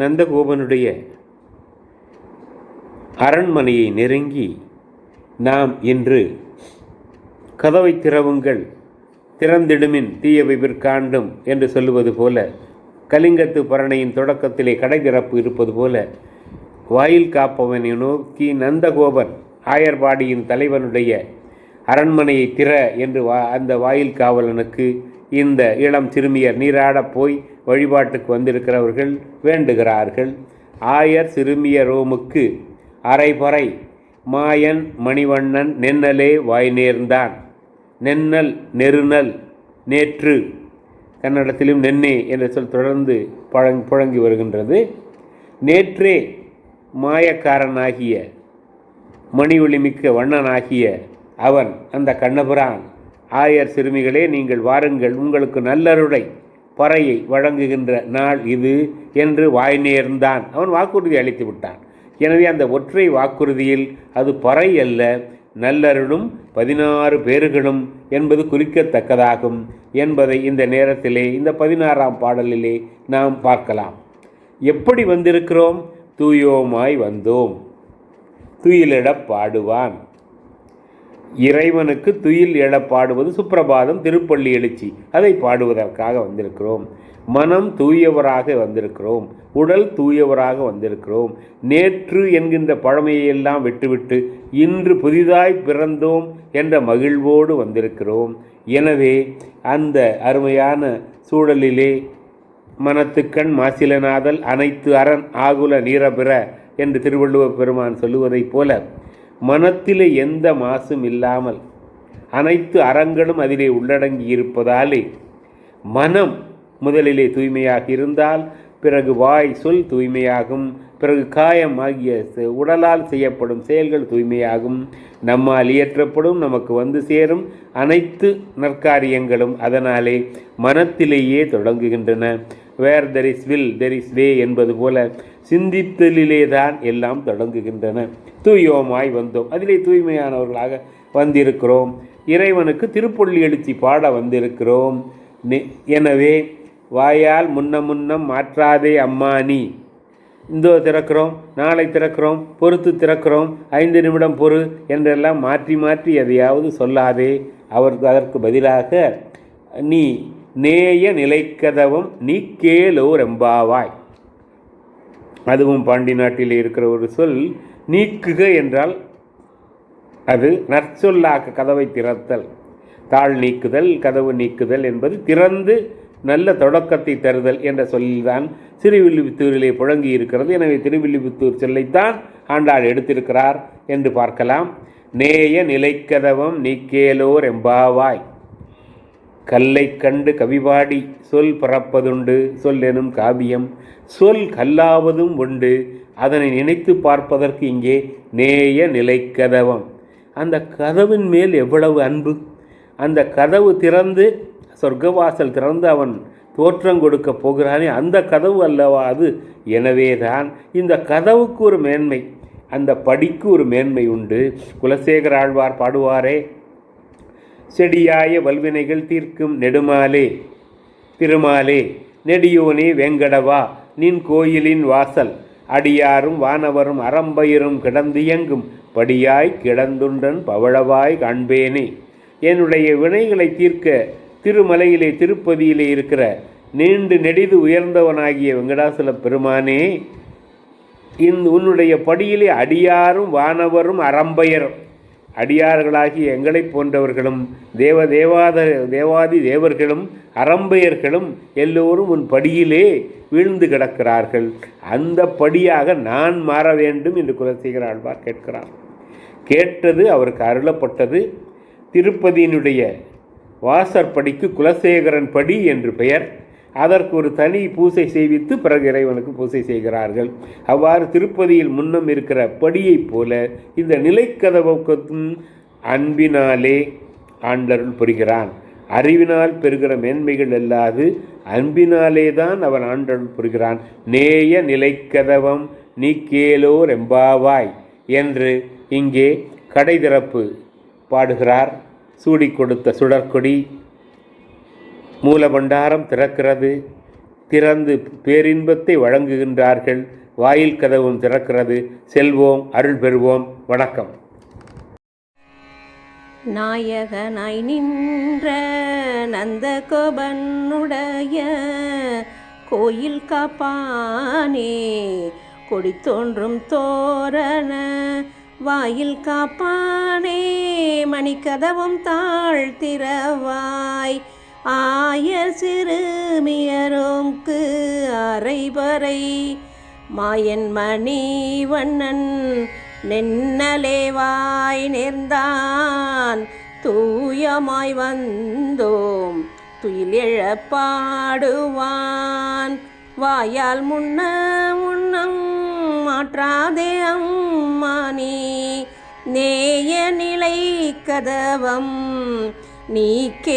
நந்தகோபனுடைய அரண்மனையை நெருங்கி நாம் இன்று கதவை திறவுங்கள் திறந்திடுமின் தீயவை விற்காண்டும் என்று சொல்லுவது போல கலிங்கத்து பரணையின் தொடக்கத்திலே கடை திறப்பு இருப்பது போல வாயில் காப்பவனை நோக்கி நந்தகோபன் ஆயர்பாடியின் தலைவனுடைய அரண்மனையை திற என்று வா அந்த வாயில் காவலனுக்கு இந்த இளம் சிறுமியர் நீராடப் போய் வழிபாட்டுக்கு வந்திருக்கிறவர்கள் வேண்டுகிறார்கள். ஆயர் சிறுமிய ரோமுக்கு அரைபறை. மாயன் மணிவண்ணன் நென்னலே வாய் நேர்ந்தான். நென்னல் நெருநல் நேற்று. கன்னடத்திலும் நென்னே என்ற சொல் தொடர்ந்து பழங் புழங்கி வருகின்றது. நேற்றே மாயக்காரனாகிய மணி ஒளிமிக்க வண்ணனாகிய அவன் அந்த கண்ணபுரான் ஆயர் சிறுமிகளே நீங்கள் வாருங்கள் உங்களுக்கு நல்லருடை பறையை வழங்குகின்ற நாள் இது என்று வாய் நேர்ந்தான். அவன் வாக்குறுதி அளித்து விட்டான். எனவே அந்த ஒற்றை வாக்குறுதியில் அது பறை அல்ல நல்லருளும் பதினாறு பேர்களும் என்பது குறிக்கத்தக்கதாகும் என்பதை இந்த நேரத்திலே இந்த பதினாறாம் பாடலிலே நாம் பார்க்கலாம். எப்படி வந்திருக்கிறோம்? தூயோமாய் வந்தோம். துயிலிடப் பாடுவான். இறைவனுக்கு துயில் எழ பாடுவது சுப்பிரபாதம் திருப்பள்ளி எழுச்சி. அதை பாடுவதற்காக வந்திருக்கிறோம். மனம் தூயவராக வந்திருக்கிறோம். உடல் தூயவராக வந்திருக்கிறோம். நேற்று என்கின்ற பழமையெல்லாம் விட்டுவிட்டு இன்று புதிதாய் பிறந்தோம் என்ற மகிழ்வோடு வந்திருக்கிறோம். எனவே அந்த அருமையான சூழலிலே மனத்துக்கண் மாசிலநாதல் அனைத்து அரண் ஆகுல நீரபிற என்று திருவள்ளுவர் பெருமான் சொல்லுவதைப் போல மனத்திலே எந்த மாசும் இல்லாமல் அனைத்து அறங்களும் அதிலே உள்ளடங்கி இருப்பதாலே மனம் முதலிலே தூய்மையாக இருந்தால் பிறகு வாய் சொல் தூய்மையாகும் பிறகு காயம் ஆகிய உடலால் செய்யப்படும் செயல்கள் தூய்மையாகும். நம்மால் இயற்றப்படும் நமக்கு வந்து சேரும் அனைத்து நற்காரியங்களும் அதனாலே மனத்திலேயே தொடங்குகின்றன. Where there is will there is way என்பது போல சிந்தித்தலிலே தான் எல்லாம் தொடங்குகின்றன. தூயோமாய் வந்தோம். அதிலே தூய்மையானவர்களாக வந்திருக்கிறோம். இறைவனுக்கு திருப்பள்ளி எழுச்சி பாட வந்திருக்கிறோம். நெ- எனவே வாயால் முன்ன முன்னம் மாற்றாதே அம்மா நீ. இந்தோ திறக்கிறோம் நாளை திறக்கிறோம் பொறுத்து திறக்கிறோம் ஐந்து நிமிடம் பொறு என்றெல்லாம் மாற்றி மாற்றி எதையாவது சொல்லாதே. அவர் அதற்கு பதிலாக நீ நேய நிலைக்கதவும் நீ கேலோ ரெம்பாவாய் அதுவும் பாண்டி நாட்டில் இருக்கிற ஒரு சொல் நீக்குக என்றால் அது நற்சொல்லாக்க கதவை திறத்தல். தாழ் நீக்குதல் கதவு நீக்குதல் என்பது திறந்து நல்ல தொடக்கத்தை தருதல் என்ற சொல்லில்தான் திருவில்லிபுத்தூரிலே புழங்கி இருக்கிறது எனவே திருவில்லிபுத்தூர் சொல்லைத்தான் ஆண்டாள் எடுத்திருக்கிறார் என்று பார்க்கலாம். நேய நிலைக்கதவம் நீக்கேலோர் எம்பாவாய் கல்லை கண்டு கவிபாடி சொல் பறப்பதுண்டு சொல் எனும் காவியம். சொல் கல்லாவதும் உண்டு. அதனை நினைத்து பார்ப்பதற்கு இங்கே நேய நிலைக்கதவம் அந்த கதவின் மேல் எவ்வளவு அன்பு. அந்த கதவு திறந்து சொர்க்கவாசல் திறந்து அவன் தோற்றம் கொடுக்க போகிறானே அந்த கதவு அல்லவா அது? எனவேதான் இந்த கதவுக்கு ஒரு மேன்மை. அந்த படிக்கு ஒரு மேன்மை உண்டு. குலசேகர ஆழ்வார் பாடுவாரே செடியாய வல்வினைகள் தீர்க்கும் நெடுமாலே திருமாலே நெடியோனே வெங்கடவா நின் கோயிலின் வாசல் அடியாரும் வானவரும் அறம்பயிரும் கிடந்தியங்கும் படியாய் கிடந்துண்டன் பவழவாய் காண்பேனே. என்னுடைய வினைகளை தீர்க்க திருமலையிலே திருப்பதியிலே இருக்கிற நீண்டு நெடிது உயர்ந்தவனாகிய வெங்கடாசல பெருமானே இந் உன்னுடைய படியிலே அடியாரும் வானவரும் அறம்பயரும் அடியார்களாகிய எங்களைப் போன்றவர்களும் தேவ தேவாத தேவாதி தேவர்களும் அறம்பெயர்களும் எல்லோரும் உன் படியிலே வீழ்ந்து கிடக்கிறார்கள். அந்த படியாக நான் மாற வேண்டும் என்று குலசேகர ஆழ்வார் கேட்கிறார். கேட்டது அவருக்கு அருளப்பட்டது. திருப்பதியினுடைய வாசற்படிக்கு குலசேகரன் படி என்று பெயர். அதற்கு ஒரு தனி பூசை செய்வித்து பிறகு இறைவனுக்கு பூசை செய்கிறார்கள். அவ்வாறு திருப்பதியில் முன்னம் இருக்கிற படியைப் போல இந்த நிலைக்கதவுக்கும் அன்பினாலே ஆண்டருள் புரிகிறான். அறிவினால் பெறுகிற மேன்மைகள் அல்லாது அன்பினாலே தான் அவன் ஆண்டருள் புரிகிறான். நேய நிலைக்கதவம் நீ கேளோர் எம்பாவாய் என்று இங்கே கடை திறப்பு பாடுகிறார். சூடி கொடுத்த சுடற்கொடி மூலபண்டாரம் திறக்கிறது. திறந்து பேரின்பத்தை வழங்குகின்றார்கள். வாயில் கதவும் திறக்கிறது. செல்வோம் அருள் பெறுவோம். வணக்கம். நாயகனாய் நின்ற நந்தகோபனுடைய கோயில் காப்பானே. கொடி தோன்றும் தோரண வாயில் காப்பானே. மணிக்கதவும் தாழ்த்திரவாய் ஆயர் சிறுமியரோம்க்கு அரைபறை மாயன் மணி வண்ணன் நென்னலேவாய் நேர்ந்தான் தூயமாய் வந்தோம் துயிலெழப் பாடுவான் வாயால் முன்ன உண்ணம் மாற்றாதே அம்மானி நேய நிலை கதவம் நீக்கேலோரெம்பாவாய்